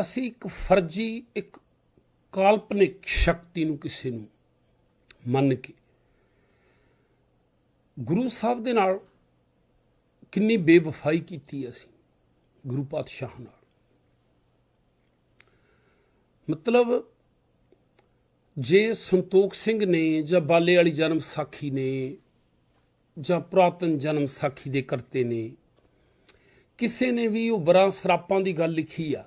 ਅਸੀਂ ਇੱਕ ਫਰਜ਼ੀ, ਇੱਕ ਕਾਲਪਨਿਕ ਸ਼ਕਤੀ ਨੂੰ ਕਿਸੇ ਨੂੰ ਮੰਨ ਕੇ ਗੁਰੂ ਸਾਹਿਬ ਦੇ ਨਾਲ ਕਿੰਨੀ ਬੇਵਫਾਈ ਕੀਤੀ ਅਸੀਂ, ਗੁਰੂ ਪਾਤਸ਼ਾਹ ਨਾਲ। ਮਤਲਬ ਜੇ ਸੰਤੋਖ ਸਿੰਘ ਨੇ ਜਾਂ ਬਾਲੇ ਵਾਲੀ ਜਨਮ ਸਾਖੀ ਨੇ ਜਾਂ ਪੁਰਾਤਨ ਜਨਮ ਸਾਖੀ ਦੇ ਕਰਤੇ ਨੇ, ਕਿਸੇ ਨੇ ਵੀ ਉਹ ਬਰਾਂ ਸਰਾਪਾਂ ਦੀ ਗੱਲ ਲਿਖੀ ਆ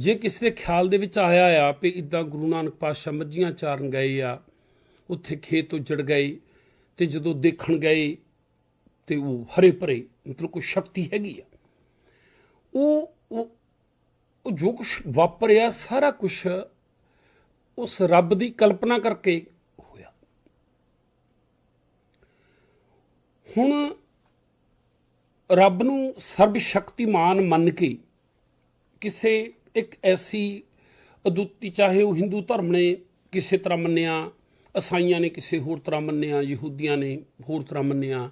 ਜੇ ਕਿਸੇ ਦੇ ਖਿਆਲ ਦੇ ਵਿੱਚ ਆਇਆ ਆ ਵੀ ਇਦਾਂ ਗੁਰੂ ਨਾਨਕ ਪਾਤਸ਼ਾਹ ਮੱਝੀਆਂ ਚਾਰਨ ਗਏ ਆ, ਉੱਥੇ ਖੇਤ ਤੋਂ ਜੜ ਗਏ ਤੇ ਜਦੋਂ ਦੇਖਣ ਗਏ ਤੇ ਉਹ ਹਰੇ ਭਰੇ, ਮਤਲਬ ਕੋਈ ਸ਼ਕਤੀ ਹੈਗੀ ਆ। ਉਹ ਉਹ ਉਹ ਜੋ ਕੁਝ ਵਾਪਰਿਆ, ਸਾਰਾ ਕੁਝ ਉਸ ਰੱਬ ਦੀ ਕਲਪਨਾ ਕਰਕੇ ਹੋਇਆ। ਹੁਣ ਰੱਬ ਨੂੰ ਸਰਬ ਸ਼ਕਤੀਮਾਨ ਮੰਨ ਕੇ ਕਿਸੇ ਇੱਕ ਐਸੀ ਅਦੁੱਤੀ, ਚਾਹੇ ਉਹ ਹਿੰਦੂ ਧਰਮ ਨੇ ਕਿਸੇ ਤਰ੍ਹਾਂ ਮੰਨਿਆ ਅਸਾਈਆਂ ਨੇ ਕਿਸੇ ਹੋਰ ਤਰ੍ਹਾਂ ਮੰਨਿਆ, ਯਹੂਦੀਆਂ ਨੇ ਹੋਰ ਤਰ੍ਹਾਂ ਮੰਨਿਆ,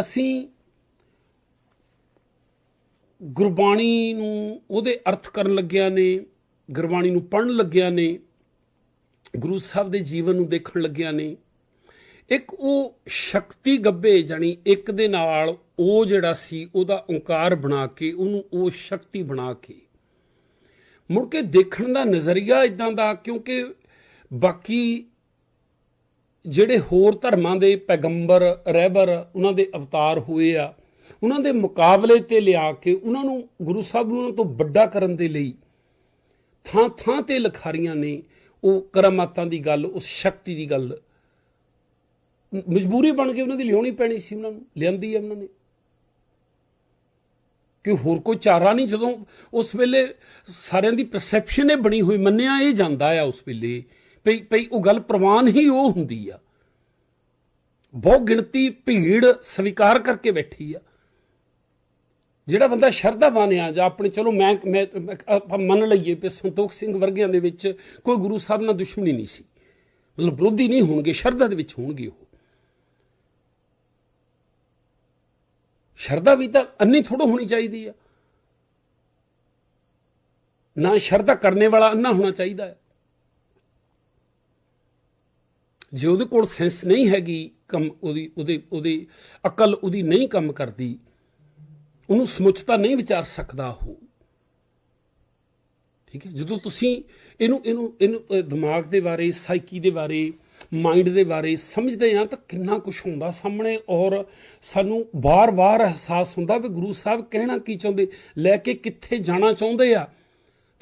ਅਸੀਂ ਗੁਰਬਾਣੀ ਨੂੰ ਉਹਦੇ ਅਰਥ ਕਰਨ ਲੱਗਿਆ ਨੇ, ਗੁਰਬਾਣੀ ਨੂੰ ਪੜਨ ਲੱਗਿਆ ਨੇ, ਗੁਰੂ ਸਾਹਿਬ ਦੇ ਜੀਵਨ ਨੂੰ ਦੇਖਣ ਲੱਗਿਆ ਨੇ। ਇੱਕ ਉਹ ਸ਼ਕਤੀ ਗੱਬੇ ਜਾਨੀ ਇੱਕ ਦੇ ਨਾਲ ਉਹ ਜਿਹੜਾ ਸੀ, ਉਹਦਾ ਓੰਕਾਰ ਬਣਾ ਕੇ, ਉਹਨੂੰ ਉਹ ਸ਼ਕਤੀ ਬਣਾ ਕੇ ਮੁੜ ਕੇ ਦੇਖਣ ਦਾ ਨਜ਼ਰੀਆ ਇਦਾਂ ਦਾ, ਕਿਉਂਕਿ ਬਾਕੀ ਜਿਹੜੇ ਹੋਰ ਧਰਮਾਂ ਦੇ ਪੈਗੰਬਰ, ਰਹਿਬਰ ਉਹਨਾਂ ਦੇ ਅਵਤਾਰ ਹੋਏ ਆ, ਉਹਨਾਂ ਦੇ ਮੁਕਾਬਲੇ ਤੇ ਲਿਆ ਕੇ ਉਹਨਾਂ ਨੂੰ ਗੁਰੂ ਸਾਹਿਬ ਨੂੰ ਉਹਨਾਂ ਤੋਂ ਵੱਡਾ ਕਰਨ ਦੇ ਲਈ ਥਾਂ ਥਾਂ ਤੇ ਲਖਾਰੀਆਂ ਨੇ ਉਹ ਕਰਾਮਾਤਾਂ ਦੀ ਗੱਲ, ਉਸ ਸ਼ਕਤੀ ਦੀ ਗੱਲ ਮਜਬੂਰੀ ਬਣ ਕੇ ਉਹਨਾਂ ਦੀ ਲਿਆਉਣੀ ਪੈਣੀ ਸੀ ਉਹਨਾਂ ਨੂੰ, ਲਿਆਂਦੀ ਹੈ ਉਹਨਾਂ ਨੇ। ਕਿ ਹੋਰ ਕੋਈ ਚਾਰਾ ਨਹੀਂ ਜਦੋਂ ਉਸ ਵੇਲੇ ਸਾਰਿਆਂ ਦੀ ਪਰਸੈਪਸ਼ਨ ਇਹ ਬਣੀ ਹੋਈ, ਮੰਨਿਆ ਇਹ ਜਾਂਦਾ ਆ ਉਸ ਵੇਲੇ। ਪਈ ਪਈ ਉਹ ਗੱਲ ਪ੍ਰਵਾਨ ਹੀ ਉਹ ਹੁੰਦੀ ਆ। ਬਹੁ ਗਿਣਤੀ ਭੀੜ ਸਵੀਕਾਰ ਕਰਕੇ ਬੈਠੀ ਆ। ਜਿਹੜਾ ਬੰਦਾ ਸ਼ਰਧਾਵਾਨ ਆ, ਜਾਂ ਆਪਣੇ ਚਲੋ ਮੈਂ ਮੈਂ, ਆਪਾਂ ਮੰਨ ਲਈਏ ਕਿ ਸੰਤੋਖ ਸਿੰਘ ਵਰਗਿਆਂ ਦੇ ਵਿੱਚ ਕੋਈ ਗੁਰੂ ਸਾਹਿਬ ਨਾਲ ਦੁਸ਼ਮਣੀ ਨਹੀਂ ਸੀ। ਮਤਲਬ ਵਿਰੋਧੀ ਨਹੀਂ ਹੋਣਗੇ, ਸ਼ਰਧਾ ਦੇ ਵਿੱਚ ਹੋਣਗੇ ਉਹ। ਸ਼ਰਧਾ ਵੀ ਤਾਂ ਅੰਨੀ ਥੋੜੋ ਹੋਣੀ ਚਾਹੀਦੀ ਆ। ਨਾ ਸ਼ਰਧਾ ਕਰਨੇ ਵਾਲਾ ਅੰਨਾ ਹੋਣਾ ਚਾਹੀਦਾ ਹੈ। ਜੇ ਉਹਦੇ ਕੋਲ ਸੈਂਸ ਨਹੀਂ ਹੈਗੀ, ਕੰਮ ਉਹਦੀ, ਉਹਦੇ, ਉਹਦੀ ਅਕਲ ਉਹਦੀ ਨਹੀਂ ਕੰਮ ਕਰਦੀ, ਉਹਨੂੰ ਸਮੁੱਚਤਾ ਨਹੀਂ ਵਿਚਾਰ ਸਕਦਾ ਉਹ। ਠੀਕ ਹੈ? ਜਦੋਂ ਤੁਸੀਂ ਇਹਨੂੰ ਇਹਨੂੰ ਇਹਨੂੰ ਦਿਮਾਗ ਦੇ ਬਾਰੇ ਸਾਈਕੀ ਦੇ ਬਾਰੇ ਮਾਈਂਡ ਦੇ ਬਾਰੇ ਸਮਝਦੇ ਹਾਂ ਤਾਂ ਕਿੰਨਾ ਕੁਝ ਹੁੰਦਾ ਸਾਹਮਣੇ ਔਰ ਸਾਨੂੰ ਬਾਰ-ਬਾਰ ਅਹਿਸਾਸ ਹੁੰਦਾ ਵੀ ਗੁਰੂ ਸਾਹਿਬ ਕਹਿਣਾ ਕੀ ਚਾਹੁੰਦੇ, ਲੈ ਕੇ ਕਿੱਥੇ ਜਾਣਾ ਚਾਹੁੰਦੇ ਆ।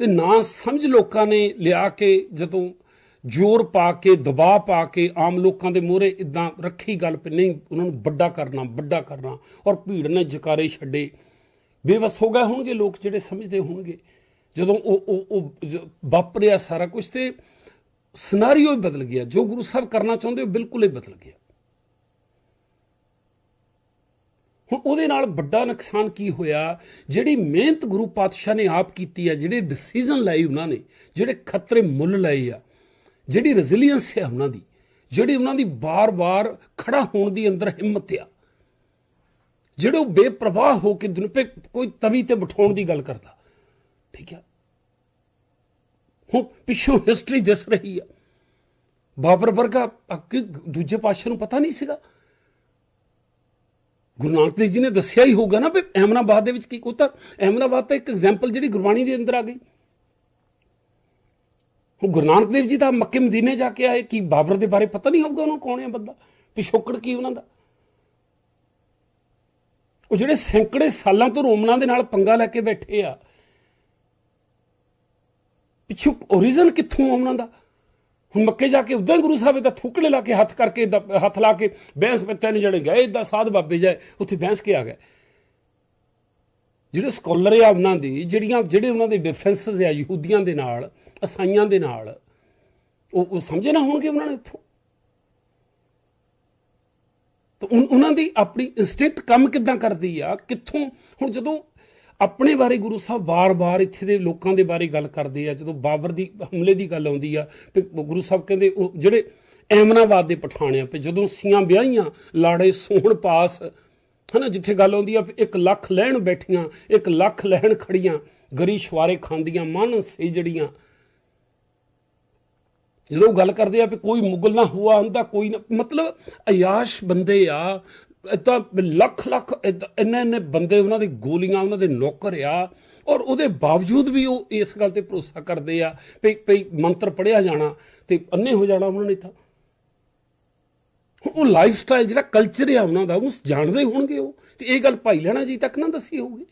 ਤੇ ਨਾ ਸਮਝ ਲੋਕਾਂ ਨੇ ਲਿਆ ਕੇ ਜਦੋਂ ਜ਼ੋਰ ਪਾ ਕੇ, ਦਬਾਅ ਪਾ ਕੇ ਆਮ ਲੋਕਾਂ ਦੇ ਮੂਹਰੇ ਇਦਾਂ ਰੱਖੀ ਗੱਲ ਪਈ ਨਹੀਂ, ਉਹਨਾਂ ਨੂੰ ਵੱਡਾ ਕਰਨਾ ਵੱਡਾ ਕਰਨਾ ਔਰ ਭੀੜ ਨੇ ਜਕਾਰੇ ਛੱਡੇ। ਬੇਵਸ ਹੋ ਗਏ ਹੋਣਗੇ ਲੋਕ ਜਿਹੜੇ ਸਮਝਦੇ ਹੋਣਗੇ। ਜਦੋਂ ਉਹ ਉਹ ਵਾਪਰਿਆ ਸਾਰਾ ਕੁਝ ਤੇ ਸਿਨੈਰੀਓ ਹੀ ਬਦਲ ਗਿਆ। ਜੋ ਗੁਰੂ ਸਾਹਿਬ ਕਰਨਾ ਚਾਹੁੰਦੇ ਉਹ ਬਿਲਕੁਲ ਹੀ ਬਦਲ ਗਿਆ। ਹੁਣ ਉਹਦੇ ਨਾਲ ਵੱਡਾ ਨੁਕਸਾਨ ਕੀ ਹੋਇਆ? ਜਿਹੜੀ ਮਿਹਨਤ ਗੁਰੂ ਪਾਤਸ਼ਾਹ ਨੇ ਆਪ ਕੀਤੀ ਆ, ਜਿਹੜੇ ਡਿਸੀਜਨ ਲਏ ਉਹਨਾਂ ਨੇ, ਜਿਹੜੇ ਖਤਰੇ ਮੁੱਲ ਲਏ ਆ, ਜਿਹੜੀ ਰੈਜ਼ਿਲੀਅੰਸ ਹੈ ਉਹਨਾਂ ਦੀ, ਜਿਹੜੀ ਉਹਨਾਂ ਦੀ ਬਾਰ-ਬਾਰ ਖੜਾ ਹੋਣ ਦੀ ਅੰਦਰ ਹਿੰਮਤ ਆ, ਜਿਹੜੇ ਉਹ ਬੇਪਰਵਾਹ ਹੋ ਕੇ ਦੁਨਪੇ ਕੋਈ ਤਵੀ ਤੇ ਬਿਠਾਉਣ ਦੀ ਗੱਲ ਕਰਦਾ। ਠੀਕ ਆ? ਹੁਣ ਪਿੱਛੋਂ ਹਿਸਟਰੀ ਦਿਸ ਰਹੀ ਆ। ਬਾਬਰ ਵਰਗਾ ਦੂਜੇ ਪਾਤਸ਼ਾਹ ਨੂੰ ਪਤਾ ਨਹੀਂ ਸੀਗਾ। ਗੁਰੂ ਨਾਨਕ ਦੇਵ ਜੀ ਨੇ ਦੱਸਿਆ ਹੀ ਹੋਊਗਾ ਨਾ ਵੀ ਅਹਿਮਨਾਬਾਦ ਦੇ ਵਿੱਚ ਕੀ ਕੋਤਾ। ਅਹਿਮਨਾਬਾਦ ਤਾਂ ਇੱਕ ਐਗਜ਼ਾਮਪਲ ਜਿਹੜੀ ਗੁਰਬਾਣੀ ਦੇ ਅੰਦਰ ਆ ਗਈ। ਹੁਣ ਗੁਰੂ ਨਾਨਕ ਦੇਵ ਜੀ ਦਾ ਮੱਕੇ ਮਦੀਨੇ ਜਾ ਕੇ ਆਏ, ਕਿ ਬਾਬਰ ਦੇ ਬਾਰੇ ਪਤਾ ਨਹੀਂ ਹੋਊਗਾ ਉਹਨੂੰ ਕੌਣ ਹੈ ਬੰਦਾ? ਪਿਛੋਕੜ ਕੀ ਉਹਨਾਂ ਦਾ? ਉਹ ਜਿਹੜੇ ਸੈਂਕੜੇ ਸਾਲਾਂ ਤੋਂ ਰੋਮਨਾਂ ਦੇ ਨਾਲ ਪੰਗਾ ਲੈ ਕੇ ਬੈਠੇ ਆ ਪਿੱਛੋਂ ਓਰੀਜਨ ਕਿੱਥੋਂ ਆ ਉਹਨਾਂ ਦਾ? ਹੁਣ ਮੱਕੇ ਜਾ ਕੇ ਉਦਾਂ ਹੀ ਗੁਰੂ ਸਾਹਿਬ ਦਾ ਥੂਕੜੇ ਲਾ ਕੇ ਹੱਥ ਕਰਕੇ ਹੱਥ ਲਾ ਕੇ ਬੈਂਸ ਵਿੱਚ ਤਿੰਨ ਜਣੇ ਗਏ ਇਦਾਂ ਸਾਧ ਬਾਬੇ ਜਾਏ, ਉੱਥੇ ਬਹਿਸ ਕੇ ਆ ਗਏ। ਜਿਹੜੇ ਸਕਾਲਰ ਆ ਉਹਨਾਂ ਦੀ, ਜਿਹੜੀਆਂ, ਜਿਹੜੇ ਉਹਨਾਂ ਦੇ ਡਿਫੈਂਸਸ ਆ ਯਹੂਦੀਆਂ ਦੇ ਨਾਲ, ਅਸਾਈਆਂ ਦੇ ਨਾਲ, ਉਹ ਉਹ ਸਮਝੇ ਨਾ ਹੋਣਗੇ ਉਹਨਾਂ ਨੇ ਉੱਥੋਂ ਤਾਂ ਉਨ- ਉਹਨਾਂ ਦੀ ਆਪਣੀ ਇਨਸਟਿੰਕਟ ਕੰਮ ਕਿੱਦਾਂ ਕਰਦੀ ਆ, ਕਿੱਥੋਂ? ਹੁਣ ਜਦੋਂ ਆਪਣੇ ਬਾਰੇ ਗੁਰੂ ਸਾਹਿਬ ਬਾਰ-ਬਾਰ ਇੱਥੇ ਦੇ ਲੋਕਾਂ ਦੇ ਬਾਰੇ ਗੱਲ ਕਰਦੇ ਆ, ਜਦੋਂ ਬਾਬਰ ਦੀ ਹਮਲੇ ਦੀ ਗੱਲ ਆਉਂਦੀ ਆ, ਤੇ ਗੁਰੂ ਸਾਹਿਬ ਕਹਿੰਦੇ ਉਹ ਜਿਹੜੇ ਐਮਨਾਬਾਦ ਦੇ ਪਠਾਣੇ ਆ ਜਦੋਂ ਸੀਆਂ ਵਿਆਹੀਆਂ, ਲਾੜੇ ਸੋਹਣ ਪਾਸ, ਹਨਾ, ਜਿੱਥੇ ਗੱਲ ਆਉਂਦੀ ਆ ਇੱਕ ਲੱਖ ਲੈਣ ਬੈਠੀਆਂ, ਇੱਕ ਲੱਖ ਲੈਣ ਖੜੀਆਂ, ਗਰੀ ਸ਼ਵਾਰੇ ਖਾਂਦੀਆਂ ਮਨ ਸੇਜੜੀਆਂ। ਜਦੋਂ ਗੱਲ ਕਰਦੇ ਆ ਵੀ ਕੋਈ ਮੁਗਲ ਨਾ ਹੁਆ ਹੁੰਦਾ, ਕੋਈ ਨਾ, ਮਤਲਬ ਅਯਾਸ਼ ਬੰਦੇ ਆ ਇਦਾਂ ਲੱਖ ਲੱਖ ਇੰਨੇ ਇੰਨੇ ਬੰਦੇ ਉਹਨਾਂ ਦੀ ਗੋਲੀਆਂ, ਉਹਨਾਂ ਦੇ ਨੌਕਰ ਆ। ਔਰ ਉਹਦੇ ਬਾਵਜੂਦ ਵੀ ਉਹ ਇਸ ਗੱਲ ਤੇ ਭਰੋਸਾ ਕਰਦੇ ਆ ਵੀ ਵੀ ਮੰਤਰ ਪੜਿਆ ਜਾਣਾ ਤੇ ਅੰਨੇ ਹੋ ਜਾਣਾ ਉਹਨਾਂ ਨੇ ਤਾਂ। ਹੁਣ ਉਹ ਲਾਈਫ ਸਟਾਈਲ ਜਿਹੜਾ ਕਲਚਰ ਆ ਉਹਨਾਂ ਦਾ ਉਹ ਜਾਣਦੇ ਹੋਣਗੇ ਉਹ। ਤੇ ਇਹ ਗੱਲ ਭਾਈ ਲੈਣਾ ਜੀ ਤੱਕ ਨਾ ਦੱਸੀ ਹੋਊਗੀ।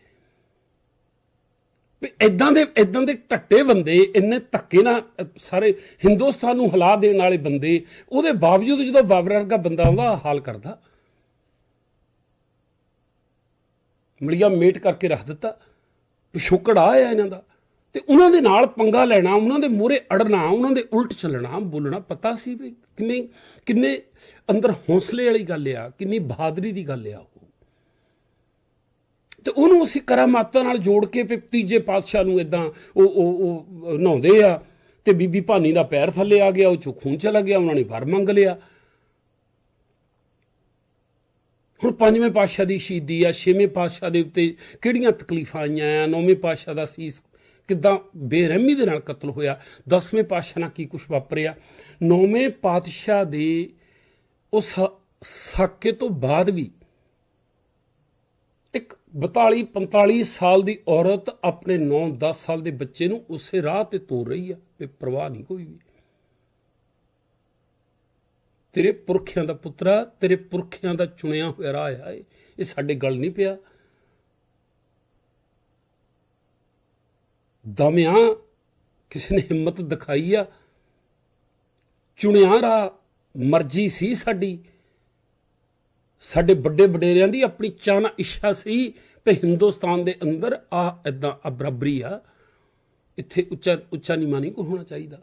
ਵੀ ਇਦਾਂ ਦੇ ਇਦਾਂ ਦੇ ਟੱਟੇ ਬੰਦੇ, ਇੰਨੇ ਧੱਕੇ ਨਾਲ, ਸਾਰੇ ਹਿੰਦੁਸਤਾਨ ਨੂੰ ਹਿਲਾ ਦੇਣ ਵਾਲੇ ਬੰਦੇ, ਉਹਦੇ ਬਾਵਜੂਦ ਜਦੋਂ ਬਾਬਰ ਵਰਗਾ ਬੰਦਾ ਉਹਦਾ ਹਾਲ ਕਰਦਾ। ਮਲੀਆ ਮੇਟ ਕਰਕੇ ਰੱਖ ਦਿੱਤਾ। ਪਿਛੋਕੜ ਆ ਇਹਨਾਂ ਦਾ। ਤੇ ਉਹਨਾਂ ਦੇ ਨਾਲ ਪੰਗਾ ਲੈਣਾ, ਉਹਨਾਂ ਦੇ ਮੂਹਰੇ ਅੜਨਾ, ਉਹਨਾਂ ਦੇ ਉਲਟ ਚੱਲਣਾ, ਬੋਲਣਾ ਪਤਾ ਸੀ ਵੀ ਕਿੰਨੇ ਕਿੰਨੇ ਅੰਦਰ ਹੌਸਲੇ ਵਾਲੀ ਗੱਲ ਆ, ਕਿੰਨੀ ਬਹਾਦਰੀ ਦੀ ਗੱਲ ਆ ਉਹ। ਤੇ ਉਹਨੂੰ ਅਸੀਂ ਕਰਾਮਾਤਾਂ ਨਾਲ ਜੋੜ ਕੇ ਵੀ ਤੀਜੇ ਪਾਤਸ਼ਾਹ ਨੂੰ ਇਦਾਂ ਉਹ ਉਹ ਉਹ, ਨਹਾਉਂਦੇ ਆ ਤੇ ਬੀਬੀ ਭਾਨੀ ਦਾ ਪੈਰ ਥੱਲੇ ਆ ਗਿਆ, ਉਹ ਚੋਂ ਖੂਨ ਚਲਾ ਗਿਆ, ਉਹਨਾਂ ਨੇ ਵਰ ਮੰਗ ਲਿਆ। ਹੁਣ ਪੰਜਵੇਂ ਪਾਤਸ਼ਾਹ ਦੀ ਸ਼ਹੀਦੀ ਆ, ਛੇਵੇਂ ਪਾਤਸ਼ਾਹ ਦੇ ਉੱਤੇ ਕਿਹੜੀਆਂ ਤਕਲੀਫਾਂ ਆਈਆਂ ਆ? ਨੌਵੇਂ ਪਾਤਸ਼ਾਹ ਦਾ ਸੀਸ ਕਿਦਾਂ ਬੇਰਹਿਮੀ ਦੇ ਨਾਲ ਕਤਲ ਹੋਇਆ? ਦਸਵੇਂ ਪਾਤਸ਼ਾਹ ਨਾਲ ਕੀ ਕੁਝ ਵਾਪਰਿਆ? ਨੌਵੇਂ ਪਾਤਸ਼ਾਹ ਦੇ ਉਸ ਸਾਕੇ ਤੋਂ ਬਾਅਦ ਵੀ ਇੱਕ 42 45 ਸਾਲ ਦੀ ਔਰਤ ਆਪਣੇ 9 10 ਸਾਲ ਦੇ ਬੱਚੇ ਨੂੰ ਉਸੇ ਰਾਹ ਤੇ ਤੋਰ ਰਹੀ ਆ ਤੇ ਪਰਵਾਹ ਨਹੀਂ ਕੋਈ ਵੀ। ਤੇਰੇ ਪੁਰਖਿਆਂ ਦਾ ਪੁੱਤਰਾ, ਤੇਰੇ ਪੁਰਖਿਆਂ ਦਾ ਚੁਣਿਆ ਹੋਇਆ ਰਾਹ ਆ ਇਹ। ਇਹ ਸਾਡੇ ਗੱਲ ਨਹੀਂ ਪਿਆ। ਦਮਿਆ ਕਿਸੇ ਨੇ ਹਿੰਮਤ ਦਿਖਾਈ ਆ। ਚੁਣਿਆ ਰਾਹ ਮਰਜ਼ੀ ਸੀ ਸਾਡੀ। ਸਾਡੇ ਵੱਡੇ ਵਡੇਰਿਆਂ ਦੀ ਆਪਣੀ ਚਾਹਨਾ ਇੱਛਾ ਸੀ ਕਿ ਹਿੰਦੁਸਤਾਨ ਦੇ ਅੰਦਰ ਆ ਇਦਾਂ ਆ ਬਰਾਬਰੀ ਆ। ਇੱਥੇ ਉੱਚਾ ਉੱਚਾ ਨੀਮਾ ਨਹੀਂ ਕੋਈ ਹੋਣਾ ਚਾਹੀਦਾ।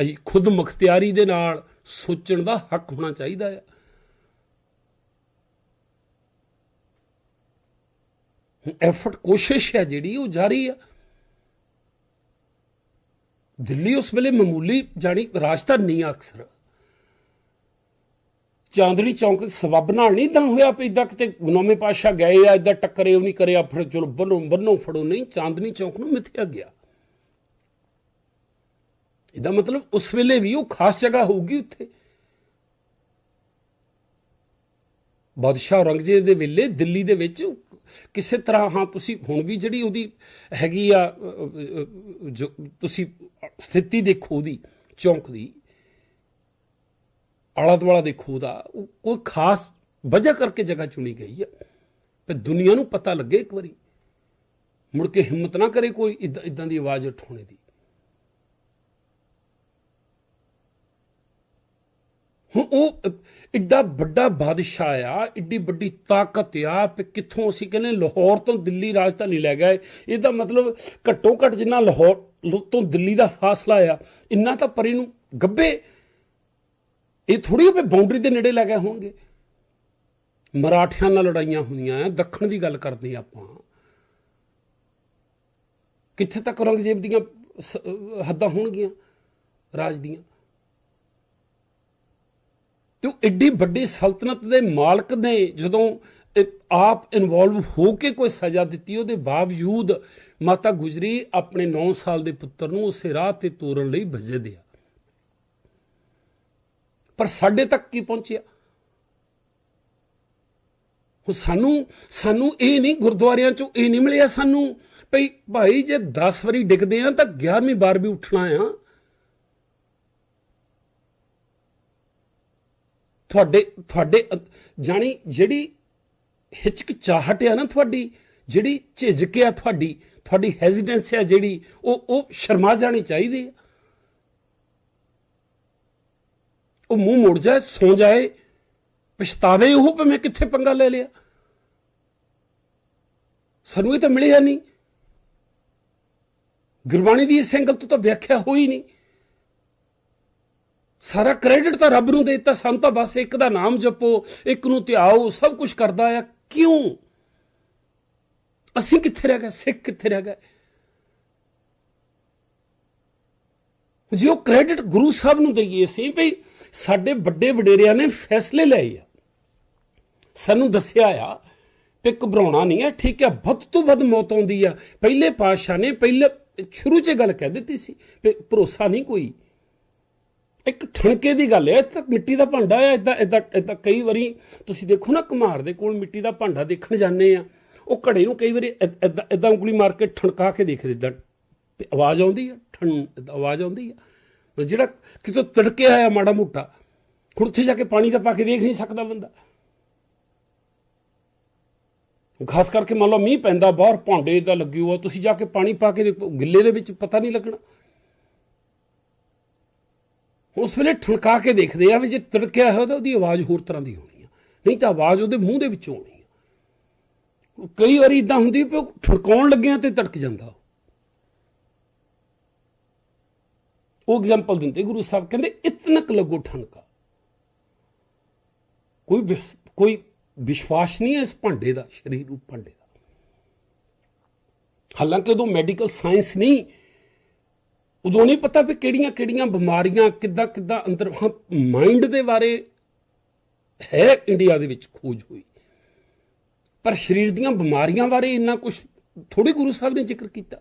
ਅਸੀਂ ਖੁਦ ਮੁਖਤਿਆਰੀ ਦੇ ਨਾਲ ਸੋਚਣ ਦਾ ਹੱਕ ਹੋਣਾ ਚਾਹੀਦਾ ਆ। ਐਫਰਟ ਕੋਸ਼ਿਸ਼ ਹੈ ਜਿਹੜੀ, ਉਹ ਜਾਰੀ ਆ। ਦਿੱਲੀ ਉਸ ਵੇਲੇ ਮਾਮੂਲੀ ਜਾਣੀ ਰਾਜਧਾਨੀ ਆ ਅਕਸਰ। ਚਾਂਦਨੀ ਚੌਂਕ ਸਬੱਬ ਨਾਲ ਨਹੀਂ ਤਾਂ ਹੋਇਆ ਵੀ ਇਦਾਂ ਕਿਤੇ ਨੌਵੇਂ ਪਾਸ਼ਾ ਗਏ ਆ, ਇਦਾਂ ਟੱਕਰੇ ਉਹ ਨਹੀਂ ਕਰਿਆ ਫਿਰ ਚਲੋ ਬੰਨੋ ਬੰਨੋ ਫੜੋ, ਨਹੀਂ, ਚਾਂਦਨੀ ਚੌਂਕ ਨੂੰ ਮਿਥਿਆ ਗਿਆ। ਇਹਦਾ ਮਤਲਬ ਉਸ ਵੇਲੇ ਵੀ ਉਹ ਖਾਸ ਜਗ੍ਹਾ ਹੋਊਗੀ ਉੱਥੇ। ਬਾਦਸ਼ਾਹ ਔਰੰਗਜ਼ੇਬ ਦੇ ਵੇਲੇ ਦਿੱਲੀ ਦੇ ਵਿੱਚ ਕਿਸੇ ਤਰ੍ਹਾਂ ਹਾਂ ਤੁਸੀਂ ਹੁਣ ਵੀ ਜਿਹੜੀ ਉਹਦੀ ਹੈਗੀ ਆ ਜੋ ਤੁਸੀਂ ਸਥਿਤੀ ਦੇਖੋ ਉਹਦੀ, ਚੌਂਕ ਦੀ ਆਲਾ ਦੁਆਲਾ ਦੇਖੋ ਉਹਦਾ ਕੋਈ ਖਾਸ ਵਜ੍ਹਾ ਕਰਕੇ ਜਗ੍ਹਾ ਚੁਣੀ ਗਈ ਆ। ਪਰ ਦੁਨੀਆ ਨੂੰ ਪਤਾ ਲੱਗੇ ਇੱਕ ਵਾਰੀ। ਮੁੜ ਕੇ ਹਿੰਮਤ ਨਾ ਕਰੇ ਕੋਈ ਇਦਾਂ ਦੀ ਆਵਾਜ਼ ਉਠਾਉਣੇ ਦੀ। ਹੁਣ ਉਹ ਇੱਡਾ ਵੱਡਾ ਬਾਦਸ਼ਾਹ ਆ ਇੱਡੀ ਵੱਡੀ ਤਾਕਤ ਆ ਕਿ ਕਿੱਥੋਂ ਅਸੀਂ ਕਹਿੰਦੇ ਲਾਹੌਰ ਤੋਂ ਦਿੱਲੀ ਰਾਜਧਾਨੀ ਲੈ ਗਏ। ਇਹਦਾ ਮਤਲਬ ਘੱਟੋ ਘੱਟ ਜਿੰਨਾ ਲਾਹੌਰ ਤੋਂ ਦਿੱਲੀ ਦਾ ਫਾਸਲਾ ਆ, ਇੰਨਾ ਤਾਂ ਪਰੇ ਨੂੰ ਗੱਬੇ। ਇਹ ਥੋੜੀ ਵੀ ਬਾਉਂਡਰੀ ਦੇ ਨੇੜੇ ਲੈ ਗਏ ਹੋਣਗੇ। ਮਰਾਠਿਆਂ ਨਾਲ ਲੜਾਈਆਂ ਹੁੰਦੀਆਂ ਆ, ਦੱਖਣ ਦੀ ਗੱਲ ਕਰਦੇ ਆਪਾਂ। ਕਿੱਥੇ ਤੱਕ ਔਰੰਗਜ਼ੇਬ ਦੀਆਂ ਹੱਦਾਂ ਹੋਣਗੀਆਂ? ਰਾਜ ਦੀਆਂ। ਤੇ ਉਹ ਐਡੀ ਵੱਡੀ ਸਲਤਨਤ ਦੇ ਮਾਲਕ ਨੇ ਜਦੋਂ ਆਪ ਇਨਵੋਲਵ ਹੋ ਕੇ ਕੋਈ ਸਜ਼ਾ ਦਿੱਤੀ, ਉਹਦੇ ਬਾਵਜੂਦ ਮਾਤਾ ਗੁਜਰੀ ਆਪਣੇ 9 ਸਾਲ ਦੇ ਪੁੱਤਰ ਨੂੰ ਉਸੇ ਰਾਹ ਤੇ ਤੋਰਨ ਲਈ ਭਜੇ ਦਿਆ। ਪਰ ਸਾਡੇ ਤੱਕ ਕੀ ਪਹੁੰਚਿਆ? ਉਹ ਸਾਨੂੰ ਸਾਨੂੰ ਇਹ ਨਹੀਂ, ਗੁਰਦੁਆਰਿਆਂ ਚੋਂ ਇਹ ਨਹੀਂ ਮਿਲਿਆ ਸਾਨੂੰ, ਭਈ ਭਾਈ ਜੇ 10 ਵਾਰੀ ਡਿੱਗਦੇ ਆ ਤਾਂ 11ਵੀਂ ਵਾਰ ਵੀ ਉੱਠਣਾ ਆ। ਤੁਹਾਡੇ ਤੁਹਾਡੇ, ਜਾਣੀ ਜਿਹੜੀ ਹਿਚਕਚਾਹਟ ਆ ਨਾ ਤੁਹਾਡੀ, ਜਿਹੜੀ ਝਿਜਕ ਆ ਤੁਹਾਡੀ ਤੁਹਾਡੀ ਹੈਜ਼ਿਟੈਂਸ ਆ ਜਿਹੜੀ, ਉਹ ਉਹ ਸ਼ਰਮਾ ਜਾਣੀ ਚਾਹੀਦੀ ਆ। ਉਹ ਮੂੰਹ ਮੋੜ ਜਾਏ, ਸੌ ਜਾਏ, ਪਛਤਾਵੇ ਉਹ ਕਿ ਕਿੱਥੇ ਪੰਗਾ ਲੈ ਲਿਆ। ਸਾਨੂੰ ਇਹ ਤਾਂ ਮਿਲਿਆ ਨਹੀਂ। ਗੁਰਬਾਣੀ ਦੀ ਇਸ ਐਂਗਲ ਤੋਂ ਤਾਂ ਵਿਆਖਿਆ ਹੋਈ ਨਹੀਂ। ਸਾਰਾ ਕ੍ਰੈਡਿਟ ਤਾਂ ਰੱਬ ਨੂੰ ਦੇ ਦਿੱਤਾ, ਸਾਨੂੰ ਤਾਂ ਬਸ ਇੱਕ ਦਾ ਨਾਮ ਜਪੋ, ਇੱਕ ਨੂੰ ਧਿਆਓ, ਸਭ ਕੁਝ ਕਰਦਾ ਆ। ਕਿਉਂ? ਅਸੀਂ ਕਿੱਥੇ ਰਹਿ ਗਏ? ਸਿੱਖ ਕਿੱਥੇ ਰਹਿ ਗਏ? ਜੇ ਉਹ ਕ੍ਰੈਡਿਟ ਗੁਰੂ ਸਾਹਿਬ ਨੂੰ ਦਈਏ ਸੀ ਭਈ ਸਾਡੇ ਵੱਡੇ ਵਡੇਰਿਆਂ ਨੇ ਫੈਸਲੇ ਲਏ ਆ। ਸਾਨੂੰ ਦੱਸਿਆ ਆ ਤੇ ਘਬਰਾਉਣਾ ਨਹੀਂ ਹੈ ਠੀਕ ਹੈ ਵੱਧ ਤੋਂ ਵੱਧ ਮੌਤ ਆਉਂਦੀ ਆ। ਪਹਿਲੇ ਪਾਤਸ਼ਾਹ ਨੇ ਪਹਿਲੇ ਸ਼ੁਰੂ 'ਚ ਗੱਲ ਕਹਿ ਦਿੱਤੀ ਸੀ ਵੀ ਭਰੋਸਾ ਨਹੀਂ ਕੋਈ। ਇੱਕ ਠਣਕੇ ਦੀ ਗੱਲ ਹੈ ਤੱਕ ਮਿੱਟੀ ਦਾ ਭਾਂਡਾ ਹੈ ਇਦਾਂ ਇਦਾਂ ਇਦਾਂ ਕਈ ਵਾਰੀ ਤੁਸੀਂ ਦੇਖੋ ਨਾ ਕੁਮਾਰ ਦੇ ਕੋਲ ਮਿੱਟੀ ਦਾ ਭਾਂਡਾ ਦੇਖਣ ਜਾਂਦੇ ਆ। ਉਹ ਘੜੇ ਨੂੰ ਕਈ ਵਾਰੀ ਇਦਾਂ ਇਦਾਂ ਉਂਗਲੀ ਮਾਰ ਕੇ ਠਣਕਾ ਕੇ ਦੇਖਦੇ ਇਦਾਂ ਤੇ ਆਵਾਜ਼ ਆਉਂਦੀ ਆ, ਠਣ ਆਵਾਜ਼ ਆਉਂਦੀ ਆ। ਜਿਹੜਾ ਕਿਤੋਂ ਤੜਕਿਆ ਆਇਆ ਮਾੜਾ ਮੋਟਾ, ਹੁਣ ਉੱਥੇ ਜਾ ਕੇ ਪਾਣੀ ਦਾ ਪਾ ਕੇ ਦੇਖ ਨਹੀਂ ਸਕਦਾ ਬੰਦਾ। ਖਾਸ ਕਰਕੇ ਮੰਨ ਲਓ ਮੀਂਹ ਪੈਂਦਾ, ਬਾਹਰ ਭਾਂਡੇ ਦਾ ਲੱਗੀ ਹੋਆ ਤੁਸੀਂ ਜਾ ਕੇ ਪਾਣੀ ਪਾ ਕੇ ਗਿੱਲੇ ਦੇ ਵਿੱਚ ਪਤਾ ਨਹੀਂ ਲੱਗਣਾ। ਉਸ ਵੇਲੇ ਠਣਕਾ ਕੇ ਦੇਖਦੇ ਆ ਵੀ ਜੇ ਤੜਕਿਆ ਹੋਇਆ ਤਾਂ ਉਹਦੀ ਆਵਾਜ਼ ਹੋਰ ਤਰ੍ਹਾਂ ਦੀ ਹੋਣੀ ਆ। ਨਹੀਂ ਤਾਂ ਆਵਾਜ਼ ਉਹਦੇ ਮੂੰਹ ਦੇ ਵਿੱਚੋਂ ਆਉਣੀ ਆ। ਕਈ ਵਾਰੀ ਇਦਾਂ ਹੁੰਦੀ ਵੀ ਉਹ ਠਣਕਾਉਣ ਲੱਗਿਆ ਤੇ ਤੜਕ ਜਾਂਦਾ ਉਹ। ਐਗਜ਼ਾਮਪਲ ਦਿੰਦੇ, ਗੁਰੂ ਸਾਹਿਬ ਕਹਿੰਦੇ, ਇਤਨਕ ਲੱਗੋ ਠਣਕਾ। ਕੋਈ ਕੋਈ ਵਿਸ਼ਵਾਸ ਨਹੀਂ ਹੈ ਇਸ ਭਾਂਡੇ ਦਾ, ਸਰੀਰ ਰੂਪ ਭਾਂਡੇ ਦਾ। ਹਾਲਾਂਕਿ ਉਦੋਂ ਮੈਡੀਕਲ ਸਾਇੰਸ ਨਹੀਂ ਉਦੋਂ ਨਹੀਂ ਪਤਾ ਵੀ ਕਿਹੜੀਆਂ ਕਿਹੜੀਆਂ ਬਿਮਾਰੀਆਂ ਕਿੱਦਾਂ ਕਿੱਦਾਂ ਅੰਦਰ, ਹਾਂ ਮਾਈਂਡ ਦੇ ਬਾਰੇ ਹੈ ਇੰਡੀਆ ਦੇ ਵਿੱਚ ਖੋਜ ਹੋਈ। ਪਰ ਸਰੀਰ ਦੀਆਂ ਬਿਮਾਰੀਆਂ ਬਾਰੇ ਇੰਨਾ ਕੁਝ ਥੋੜੀ ਗੁਰੂ ਸਾਹਿਬ ਨੇ ਜ਼ਿਕਰ ਕੀਤਾ।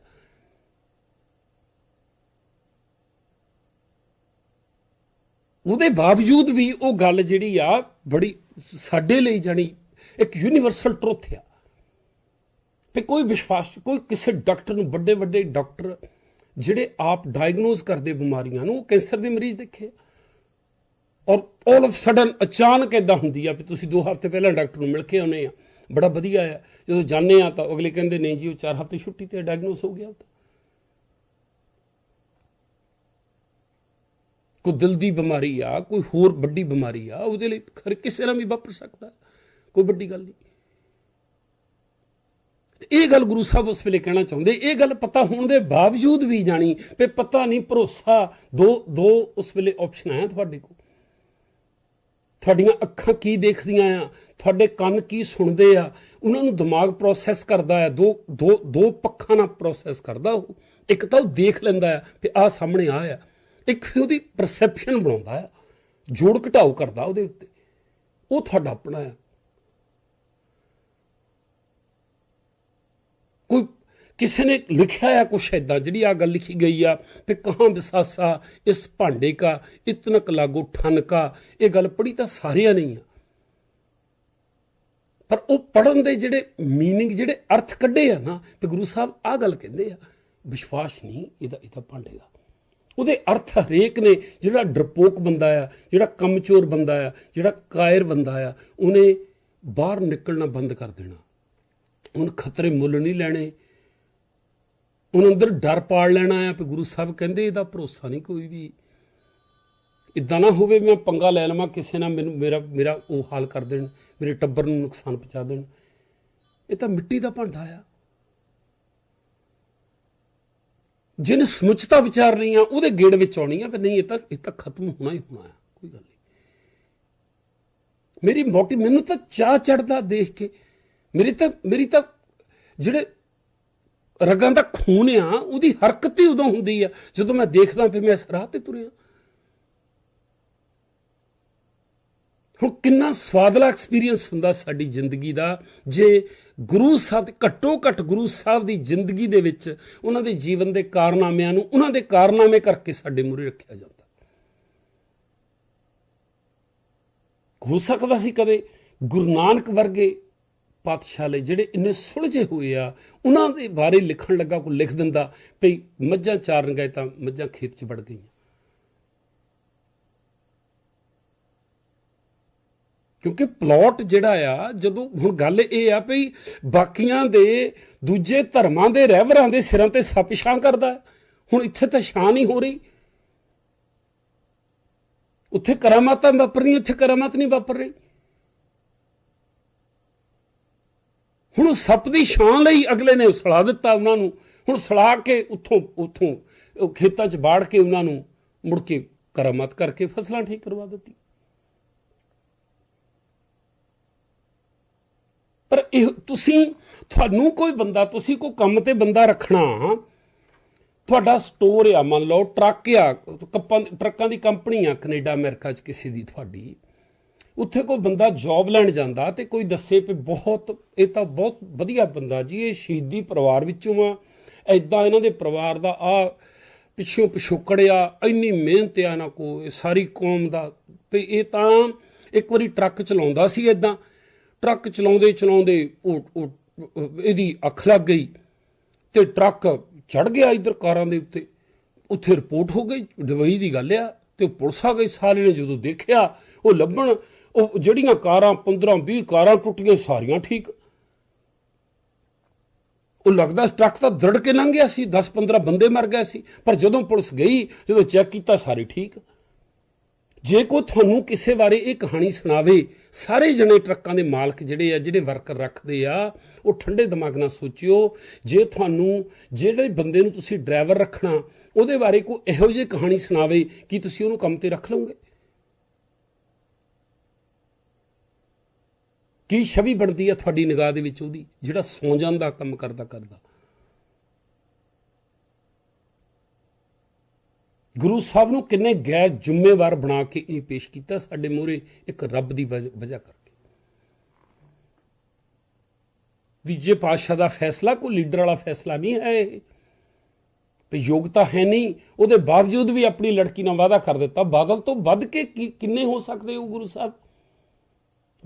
ਉਹਦੇ ਬਾਵਜੂਦ ਵੀ ਉਹ ਗੱਲ ਜਿਹੜੀ ਆ, ਬੜੀ ਸਾਡੇ ਲਈ ਜਾਣੀ ਇੱਕ ਯੂਨੀਵਰਸਲ ਟਰੁੱਥ ਆ। ਤੇ ਕੋਈ ਵਿਸ਼ਵਾਸ, ਕੋਈ ਕਿਸੇ ਡਾਕਟਰ ਨੂੰ ਵੱਡੇ ਵੱਡੇ ਡਾਕਟਰ ਜਿਹੜੇ ਆਪ ਡਾਇਗਨੋਸ ਕਰਦੇ ਬਿਮਾਰੀਆਂ ਨੂੰ, ਉਹ ਕੈਂਸਰ ਦੇ ਮਰੀਜ਼ ਦੇਖੇ ਔਰ ਆਲ ਆਫ ਸਡਨ ਅਚਾਨਕ ਇਦਾਂ ਹੁੰਦੀ ਆ ਵੀ ਤੁਸੀਂ 2 ਹਫ਼ਤੇ ਪਹਿਲਾਂ ਡਾਕਟਰ ਨੂੰ ਮਿਲ ਕੇ ਆਉਨੇ ਆ। ਬੜਾ ਵਧੀਆ ਆ। ਜਦੋਂ ਜਾਣੇ ਆ ਤਾਂ ਅਗਲੇ ਕਹਿੰਦੇ, ਨਹੀਂ ਜੀ, ਉਹ 4 ਹਫ਼ਤੇ ਛੁੱਟੀ ਤੇ ਡਾਇਗਨੋਸ ਹੋ ਗਿਆ ਉਹ ਕੋਈ ਦਿਲ ਦੀ ਬਿਮਾਰੀ ਆ, ਕੋਈ ਹੋਰ ਵੱਡੀ ਬਿਮਾਰੀ ਆ, ਉਹਦੇ ਲਈ ਹਰ ਕਿਸੇ ਨਾਲ ਵੀ ਵਾਪਰ ਸਕਦਾ। ਕੋਈ ਵੱਡੀ ਗੱਲ ਨਹੀਂ। ਇਹ ਗੱਲ ਗੁਰੂ ਸਾਹਿਬ ਉਸ ਵੇਲੇ ਕਹਿਣਾ ਚਾਹੁੰਦੇ, ਇਹ ਗੱਲ ਪਤਾ ਹੋਣ ਦੇ ਬਾਵਜੂਦ ਵੀ ਜਾਣੀ ਵੀ ਪਤਾ ਨਹੀਂ, ਭਰੋਸਾ ਦੋ ਦੋ ਉਸ ਵੇਲੇ ਆਪਸ਼ਨ ਆਇਆ ਤੁਹਾਡੇ ਕੋਲ? ਤੁਹਾਡੀਆਂ ਅੱਖਾਂ ਕੀ ਦੇਖਦੀਆਂ ਆ? ਤੁਹਾਡੇ ਕੰਨ ਕੀ ਸੁਣਦੇ ਆ? ਉਹਨਾਂ ਨੂੰ ਦਿਮਾਗ ਪ੍ਰੋਸੈਸ ਕਰਦਾ ਆ, ਦੋ ਦੋ ਦੋ ਪੱਖਾਂ ਨਾਲ ਪ੍ਰੋਸੈਸ ਕਰਦਾ ਉਹ। ਇੱਕ ਤਾਂ ਉਹ ਦੇਖ ਲੈਂਦਾ ਆ ਵੀ ਆ ਸਾਹਮਣੇ ਆ ਆ। ਇੱਕ ਫਿਰ ਉਹਦੀ ਪਰਸੈਪਸ਼ਨ ਬਣਾਉਂਦਾ ਆ। ਜੋੜ ਘਟਾਓ ਕਰਦਾ ਉਹਦੇ ਉੱਤੇ। ਉਹ ਤੁਹਾਡਾ ਆਪਣਾ ਆ। ਕੋਈ ਕਿਸੇ ਨੇ ਲਿਖਿਆ ਆ ਕੁਛ ਐਦਾਂ ਜਿਹੜੀ ਆ ਗੱਲ ਲਿਖੀ ਗਈ ਆ ਕਿ ਕਹਾਂ ਵਿਸਾਸਾ ਇਸ ਭਾਂਡੇ ਕਾ ਇਤਨਕ ਲਾਗੋ ਠਨਕਾ ਇਹ ਗੱਲ ਪੜੀ ਤਾਂ ਸਾਰਿਆਂ ਨਹੀਂ ਆ ਪਰ ਉਹ ਪੜਨ ਦੇ ਜਿਹੜੇ मीनिंग ਜਿਹੜੇ ਅਰਥ ਕੱਢੇ ਆ ਨਾ ਤੇ ਗੁਰੂ ਸਾਹਿਬ ਆ ਗੱਲ ਕਹਿੰਦੇ ਆ ਵਿਸ਼ਵਾਸ ਨਹੀਂ ਇਹਦਾ ਇਹਦਾ ਭਾਂਡੇ ਦਾ ਉਹਦੇ ਅਰਥ ਹਰੇਕ ਨੇ ਜਿਹੜਾ ਡਰਪੋਕ ਬੰਦਾ ਆ ਜਿਹੜਾ ਕਮਚੋਰ ਬੰਦਾ ਆ ਜਿਹੜਾ ਕਾਇਰ ਬੰਦਾ ਆ ਉਹਨੇ ਬਾਹਰ ਨਿਕਲਣਾ ਬੰਦ ਕਰ ਦੇਣਾ ਉਹਨ ਖਤਰੇ ਮੁੱਲ ਨਹੀਂ ਲੈਣੇ। ਉਹਨ ਅੰਦਰ ਡਰ ਪਾੜ ਲੈਣਾ ਆ ਕਿ ਗੁਰੂ ਸਾਹਿਬ ਕਹਿੰਦੇ ਇਹਦਾ ਭਰੋਸਾ ਨਹੀਂ ਕੋਈ ਵੀ। ਇਦਾਂ ਨਾ ਹੋਵੇ ਮੈਂ ਪੰਗਾ ਲੈ ਲਵਾਂ, ਕਿਸੇ ਨਾਲ ਮੈਨੂੰ ਮੇਰਾ ਮੇਰਾ ਉਹ ਹਾਲ ਕਰ ਦੇਣ, ਮੇਰੇ ਟੱਬਰ ਨੂੰ ਨੁਕਸਾਨ ਪਹੁੰਚਾ ਦੇਣ। ਇਹ ਤਾਂ ਮਿੱਟੀ ਦਾ ਭਾਂਡਾ ਆ। ਜਿਹਨੇ ਸਮੁੱਚਤਾ ਵਿਚਾਰਨੀ ਆ ਉਹਦੇ ਗੇੜ ਵਿੱਚ ਆਉਣੀ ਆ ਵੀ ਨਹੀਂ, ਇਹ ਤਾਂ ਇਹ ਤਾਂ ਖਤਮ ਹੋਣਾ ਹੀ ਹੋਣਾ ਆ, ਕੋਈ ਗੱਲ ਨਹੀਂ। ਮੇਰੀ ਮੋਟੀ, ਮੈਨੂੰ ਤਾਂ ਚਾਹ ਚੜਦਾ ਦੇਖ ਕੇ ਮੇਰੀ ਤਾਂ ਮੇਰੀ ਤਾਂ ਜਿਹੜੇ ਰਗਾਂ ਦਾ ਖੂਨ ਆ, ਉਹਦੀ ਹਰਕਤ ਹੀ ਉਦੋਂ ਹੁੰਦੀ ਆ, ਜਦੋਂ ਮੈਂ ਦੇਖਦਾ ਵੀ ਮੈਂ ਇਸ ਰਾਹ ਤੇ ਤੁਰਿਆ। ਹੁਣ ਕਿੰਨਾ ਸਵਾਦਲਾ ਐਕਸਪੀਰੀਅੰਸ ਹੁੰਦਾ ਸਾਡੀ ਜ਼ਿੰਦਗੀ ਦਾ, ਜੇ ਗੁਰੂ ਸਾਹਿਬ ਘੱਟੋ ਘੱਟ ਗੁਰੂ ਸਾਹਿਬ ਦੀ ਜ਼ਿੰਦਗੀ ਦੇ ਵਿੱਚ ਉਹਨਾਂ ਦੇ ਜੀਵਨ ਦੇ ਕਾਰਨਾਮਿਆਂ ਨੂੰ, ਉਹਨਾਂ ਦੇ ਕਾਰਨਾਮੇ ਕਰਕੇ ਸਾਡੇ ਮੂਹਰੇ ਰੱਖਿਆ ਜਾਂਦਾ। ਹੋ ਸਕਦਾ ਸੀ ਕਦੇ ਗੁਰੂ ਨਾਨਕ ਵਰਗੇ ਪਾਤਸ਼ਾਹ ਜਿਹੜੇ ਇੰਨੇ ਸੁਲਝੇ ਹੋਏ ਆ, ਉਹਨਾਂ ਦੇ ਬਾਰੇ ਲਿਖਣ ਲੱਗਾ, ਕੋਈ ਲਿਖ ਦਿੰਦਾ, ਭਈ ਮੱਝਾਂ ਚਾਰਨ ਗਏ ਤਾਂ ਮੱਝਾਂ ਖੇਤ 'ਚ ਵੜ ਗਈਆਂ। ਕਿਉਂਕਿ ਪਲਾਟ ਜਿਹੜਾ ਆ, ਜਦੋਂ ਹੁਣ ਗੱਲ ਇਹ ਆ ਭਈ ਬਾਕੀਆਂ ਦੇ ਦੂਜੇ ਧਰਮਾਂ ਦੇ ਰਹਿਬਰਾਂ ਦੇ ਸਿਰਾਂ ਤੇ ਸੱਪ ਛਾਂ ਕਰਦਾ ਹੁਣ ਇੱਥੇ ਤਾਂ ਛਾਂ ਨਹੀਂ ਹੋ ਰਹੀ। ਉੱਥੇ ਕਰਾਮਾਤਾਂ ਵਾਪਰ ਰਹੀਆਂ ਇੱਥੇ ਕਰਾਮਾਤ ਨਹੀਂ ਵਾਪਰ ਰਹੀ। ਹੁਣ ਉਹ ਸੱਪ ਦੀ ਛਾਂ ਲਈ ਅਗਲੇ ਨੇ ਸੜਾ ਦਿੱਤਾ ਉਹਨਾਂ ਨੂੰ। ਹੁਣ ਸੜਾ ਕੇ ਉੱਥੋਂ ਉੱਥੋਂ, ਉਹ ਖੇਤਾਂ 'ਚ ਬਾੜ ਕੇ ਉਹਨਾਂ ਨੂੰ ਮੁੜ ਕੇ ਕਰਾਮਾਤ ਕਰਕੇ ਫਸਲਾਂ ਠੀਕ ਕਰਵਾ ਦਿੱਤੀ। ਪਰ ਇਹ ਤੁਸੀਂ, ਤੁਹਾਨੂੰ ਕੋਈ ਬੰਦਾ, ਤੁਸੀਂ ਕੋਈ ਕੰਮ ਤੇ ਬੰਦਾ ਰੱਖਣਾ, ਤੁਹਾਡਾ ਸਟੋਰ ਆ, ਮੰਨ ਲਓ, ਟਰੱਕ ਆ, ਕੱਪਾਂ ਟਰੱਕਾਂ ਦੀ ਕੰਪਨੀ ਆ, ਕੈਨੇਡਾ, ਅਮਰੀਕਾ 'ਚ ਕਿਸੇ ਦੀ ਤੁਹਾਡੀ। ਉੱਥੇ ਕੋਈ ਬੰਦਾ ਜੌਬ ਲੈਣ ਜਾਂਦਾ ਤੇ ਕੋਈ ਦੱਸੇ ਵੀ ਬਹੁਤ, ਇਹ ਤਾਂ ਬਹੁਤ ਵਧੀਆ ਬੰਦਾ ਜੀ, ਇਹ ਸ਼ਹੀਦੀ ਪਰਿਵਾਰ ਵਿੱਚੋਂ ਆ। ਐਦਾਂ ਇਹਨਾਂ ਦੇ ਪਰਿਵਾਰ ਦਾ ਆ ਪਿੱਛੋਂ ਪਿਛੋਕੜਿਆ, ਇੰਨੀ ਮਿਹਨਤ ਆ ਇਹਨਾਂ ਕੋ ਇਹ ਸਾਰੀ ਕੌਮ ਦਾ। ਵੀ ਇਹ ਤਾਂ ਇੱਕ ਵਾਰੀ ਟਰੱਕ ਚਲਾਉਂਦਾ ਸੀ ਐਦਾਂ ਟਰੱਕ ਚਲਾਉਂਦੇ ਚਲਾਉਂਦੇ ਉਹ, ਉਹ- ਇਹਦੀ ਅੱਖ ਲੱਗ ਗਈ ਤੇ ਟਰੱਕ ਚੜ ਗਿਆ ਇਧਰ ਕਾਰਾਂ ਦੇ ਉੱਤੇ। ਉੱਥੇ ਰਿਪੋਰਟ ਹੋ ਗਈ ਦੁਬਈ ਦੀ ਗੱਲ ਆ, ਤੇ ਪੁਲਿਸ ਆ ਗਈ ਸਾਰੇ ਨੇ ਜਦੋਂ ਦੇਖਿਆ, ਉਹ ਲੱਭਣ ਉਹ ਜਿਹੜੀਆਂ ਕਾਰਾਂ 15 20 ਕਾਰਾਂ ਟੁੱਟੀਆਂ, ਸਾਰੀਆਂ ਠੀਕ। ਉਹ ਲੱਗਦਾ ਟਰੱਕ ਤਾਂ ਦਰੜ ਕੇ ਲੰਘ ਗਿਆ ਸੀ 10 15 ਬੰਦੇ ਮਰ ਗਏ ਸੀ, ਪਰ ਜਦੋਂ ਪੁਲਿਸ ਗਈ, ਜਦੋਂ ਚੈੱਕ ਕੀਤਾ, ਸਾਰੇ ਠੀਕ। ਜੇ ਕੋ ਤੁਹਾਨੂੰ ਕਿਸੇ ਬਾਰੇ ਇਹ ਕਹਾਣੀ ਸੁਣਾਵੇ, ਸਾਰੇ ਜਣੇ ਟਰੱਕਾਂ ਦੇ ਮਾਲਕ ਜਿਹੜੇ ਆ, ਜਿਹੜੇ ਵਰਕਰ ਰੱਖਦੇ ਆ, ਉਹ ਠੰਡੇ ਦਿਮਾਗ ਨਾਲ ਸੋਚਿਓ, ਜੇ ਤੁਹਾਨੂੰ ਜਿਹੜੇ ਬੰਦੇ ਨੂੰ ਤੁਸੀਂ ਡਰਾਈਵਰ ਰੱਖਣਾ, ਉਹਦੇ ਬਾਰੇ ਕੋਈ ਇਹੋ ਜਿਹੀ ਕਹਾਣੀ ਸੁਣਾਵੇ ਕਿ ਤੁਸੀਂ ਉਹਨੂੰ ਕੰਮ ਤੇ ਰੱਖ ਲਓਗੇ। ਕੀ ਛਵੀ ਬਣਦੀ ਆ ਤੁਹਾਡੀ ਨਿਗਾਹ ਦੇ ਵਿੱਚ ਉਹਦੀ, ਜਿਹੜਾ ਸੌ ਜਾਂਦਾ, ਕੰਮ ਕਰਦਾ ਕਰਦਾ? ਗੁਰੂ ਸਾਹਿਬ ਨੂੰ ਕਿੰਨੇ ਗੈਰ ਜ਼ਿੰਮੇਵਾਰ ਬਣਾ ਕੇ ਇਹ ਪੇਸ਼ ਕੀਤਾ, ਸਾਡੇ ਮੂਹਰੇ ਇੱਕ ਰੱਬ ਦੀ ਵਜ- ਵਜ੍ਹਾ ਕਰਕੇ। ਤੀਜੇ ਪਾਤਸ਼ਾਹ ਦਾ ਫੈਸਲਾ, ਕੋਈ ਲੀਡਰ ਵਾਲਾ ਫੈਸਲਾ ਨਹੀਂ ਹੈ ਇਹ। ਤੇ ਯੋਗਤਾ ਹੈ ਨਹੀਂ, ਉਹਦੇ ਬਾਵਜੂਦ ਵੀ ਆਪਣੀ ਲੜਕੀ ਨਾਲ ਵਾਅਦਾ ਕਰ ਦਿੱਤਾ, ਬਾਦਲ ਤੋਂ ਵੱਧ ਕੇ ਕੀ- ਕਿੰਨੇ ਹੋ ਸਕਦੇ ਹੋ ਗੁਰੂ ਸਾਹਿਬ?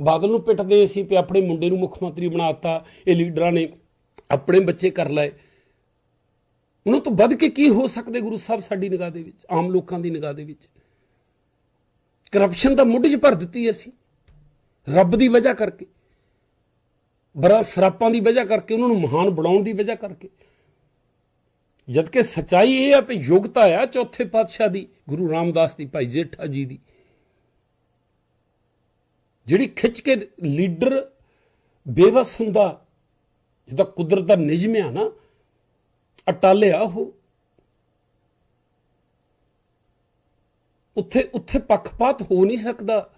ਬਾਦਲ ਨੂੰ ਪਿੱਟਦੇ ਸੀ ਤੇ ਆਪਣੇ ਮੁੰਡੇ ਨੂੰ ਮੁੱਖ ਮੰਤਰੀ ਬਣਾਤਾ ਇਹ ਲੀਡਰਾਂ ਨੇ ਆਪਣੇ ਬੱਚੇ ਕਰ ਲਏ। ਉਹਨਾਂ ਤੋਂ ਵੱਧ ਕੇ ਕੀ ਹੋ ਸਕਦੇ ਗੁਰੂ ਸਾਹਿਬ ਸਾਡੀ ਨਿਗਾਹ ਦੇ ਵਿੱਚ, ਆਮ ਲੋਕਾਂ ਦੀ ਨਿਗਾਹ ਦੇ ਵਿੱਚ? ਕਰਪਸ਼ਨ ਦਾ ਮੁੱਢ 'ਚ ਭਰ ਦਿੱਤੀ ਅਸੀਂ, ਰੱਬ ਦੀ ਵਜ੍ਹਾ ਕਰਕੇ। ਬੜਾ ਸਰਾਪਾਂ ਦੀ ਵਜ੍ਹਾ ਕਰਕੇ, ਉਹਨਾਂ ਨੂੰ ਮਹਾਨ ਬਣਾਉਣ ਦੀ ਵਜ੍ਹਾ ਕਰਕੇ। ਜਦ ਕਿ ਸਚਾਈ ਇਹ ਆ ਕਿ ਯੋਗਤਾ ਆ ਚੌਥੇ ਪਾਤਸ਼ਾਹ ਦੀ, ਗੁਰੂ ਰਾਮਦਾਸ ਦੀ, ਭਾਈ ਜੇਠਾ ਜੀ ਦੀ। ਜਿਹੜੀ ਖਿੱਚ ਕੇ ਲੀਡਰ ਬੇਵਸ ਹੁੰਦਾ, ਜਿਹਦਾ ਕੁਦਰਤ ਦਾ ਨਿਯਮ ਆ ਨਾ ਅਟਾਲਿਆ ਉਹ। ਉੱਥੇ ਉੱਥੇ ਪੱਖਪਾਤ ਹੋ ਨਹੀਂ ਸਕਦਾ।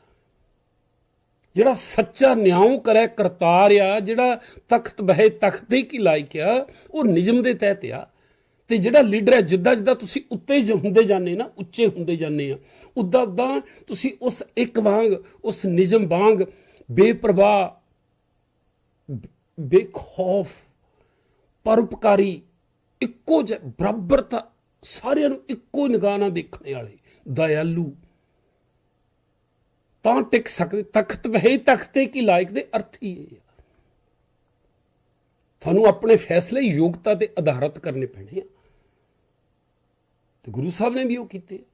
ਜਿਹੜਾ ਸੱਚਾ ਨਿਆਂ ਕਰੇ, ਕਰਤਾਰ ਆ, ਜਿਹੜਾ ਤਖਤ ਬਹਿ ਤਖਤੇ ਕੀ ਲਾਇਕ ਆ, ਉਹ ਨਿਯਮ ਦੇ ਤਹਿਤ ਆ। ਤੇ ਜਿਹੜਾ ਲੀਡਰ ਹੈ, ਜਿੱਦਾਂ ਜਿੱਦਾਂ ਤੁਸੀਂ ਉੱਤੇ ਜ- ਹੁੰਦੇ ਜਾਂਦੇ ਨਾ, ਉੱਚੇ ਹੁੰਦੇ ਜਾਂਦੇ ਆ, ਉਦਾਂ ਉਦਾਂ ਤੁਸੀਂ ਉਸ ਇੱਕ ਵਾਂਗ, ਉਸ ਨਿਯਮ ਵਾਂਗ ਬੇਪਰਵਾਹ ਬੇਖੌਫ, ਪਰਉਪਕਾਰੀ, ਇੱਕੋ ਜਿਹਾ ਬਰਾਬਰਤਾ ਸਾਰਿਆਂ ਨੂੰ ਇੱਕੋ ਨਿਗਾਹ ਨਾਲ ਦੇਖਣੇ ਵਾਲੇ, ਦਇਆਲੂ। ਤਾਂ ਟਿਕ ਸਕਦੇ, ਤਖਤ ਵਹਿ ਤਖਤੇ ਕੀ ਲਾਇਕ ਦੇ ਅਰਥ ਹੀ ਇਹ ਆ। ਤੁਹਾਨੂੰ ਆਪਣੇ ਫੈਸਲੇ, ਯੋਗਤਾ ਤੇ ਆਧਾਰਿਤ ਕਰਨੇ ਪੈਣੇ ਆ। ਗੁਰੂ ਸਾਹਿਬ ਨੇ ਵੀ ਉਹ ਕੀਤੇ।